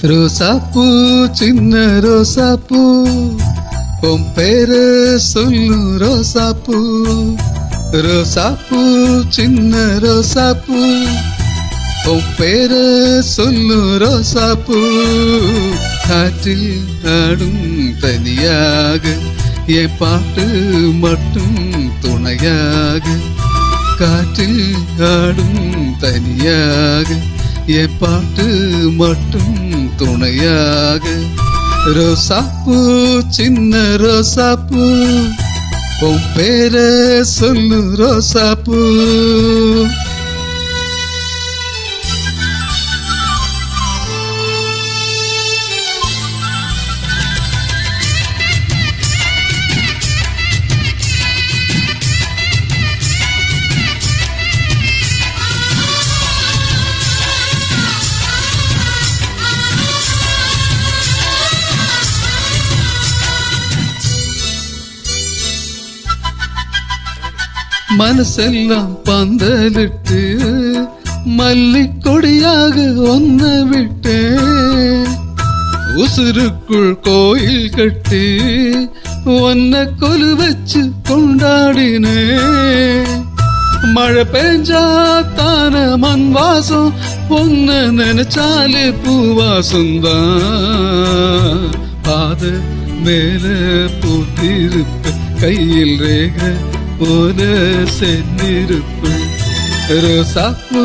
ரோசாப்பூ சின்ன ரோசாப்பூ. உன் பேரு சொல்லு ரோசாப்பூ. ரோசாப்பூ சின்ன ரோசாப்பூ. உன் பேரு சொல்லு ரோசாப்பூ. காற்றில் ஆடும் தனியாக என் பாட்டு மட்டும் துணையாக. காற்றில் ஆடும் தனியாக என் பாட்டு மட்டும் துணையாக. ரோசாப்பூ சின்ன ரோசாப்பூ. உன் பேர சொல்லு ரோசாப்பூ. மனசெல்லாம் பந்தலிட்டு மல்லிக்கொடியாக ஒன்ன விட்டு உசுருக்குள் கோயில் கட்டி ஒன்ன கொலு வச்சு கொண்டாடினே. மழை பெஞ்சா தான மண் வாசம் ஒன்ன நினைச்சாலே பூவாசம் தான் பாத மேல பூத்திருப்ப கையில் ரேக போல சென்றிருப்பு ரோசாப்பூ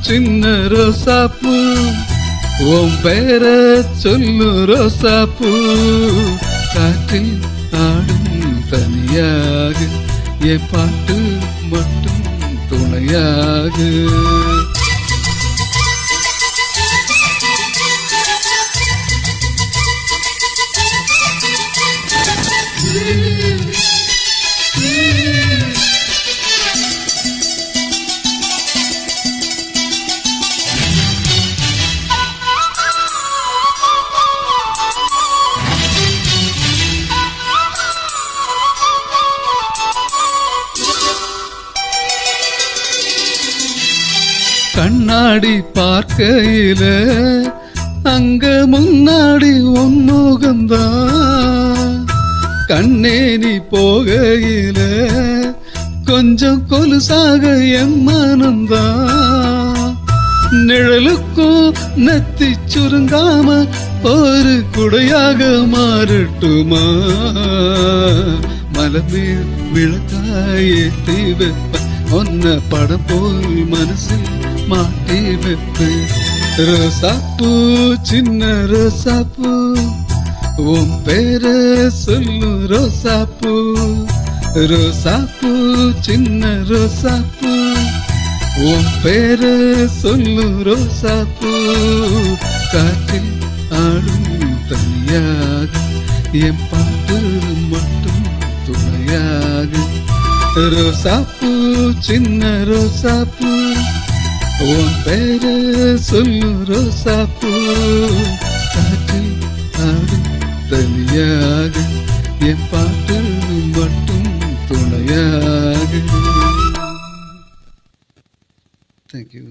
சின்ன ரோசாப்பூ. உன் பேர சொல்லு ரோசாப்பூ. காற்றில் ஆடும் தனியாக என் பாட்டு மட்டும் துணையாக. கண்ணாடி பார்க்கையில அங்க முன்னாடி ஒன்முகந்தான் கண்ணே நீ போகையில கொஞ்சம் கொலுசாக என் மனந்தான் நிழலுக்கும் நெத்தி சுருங்காம ஒரு குடையாக மாறட்டுமா? மலமேல் விளக்காயேத்தி வைப்ப ஒன்ன படம் போல் மனசில் மாட்டி வைப்பு ரோசாப்பூ சின்ன ரோசாப்பூ. உன் பேரு சொல்லு ரோசாப்பூ. ரோசாப்பூ சின்ன ரோசாப்பூ. உன் பேரு சொல்லு ரோசாப்பூ. காற்றில் ஆடும் தனியாக என் பாட்டு மட்டும் துணையாக. ரோசாப்பூ சின்ன ரோசாப்பூ. உன் பேரு சொல்லு ரோசாப்பூ காற்றில் ஆடும் தனியாக. என் பாட்டு மட்டும் துணையாக. தேங்க்யூ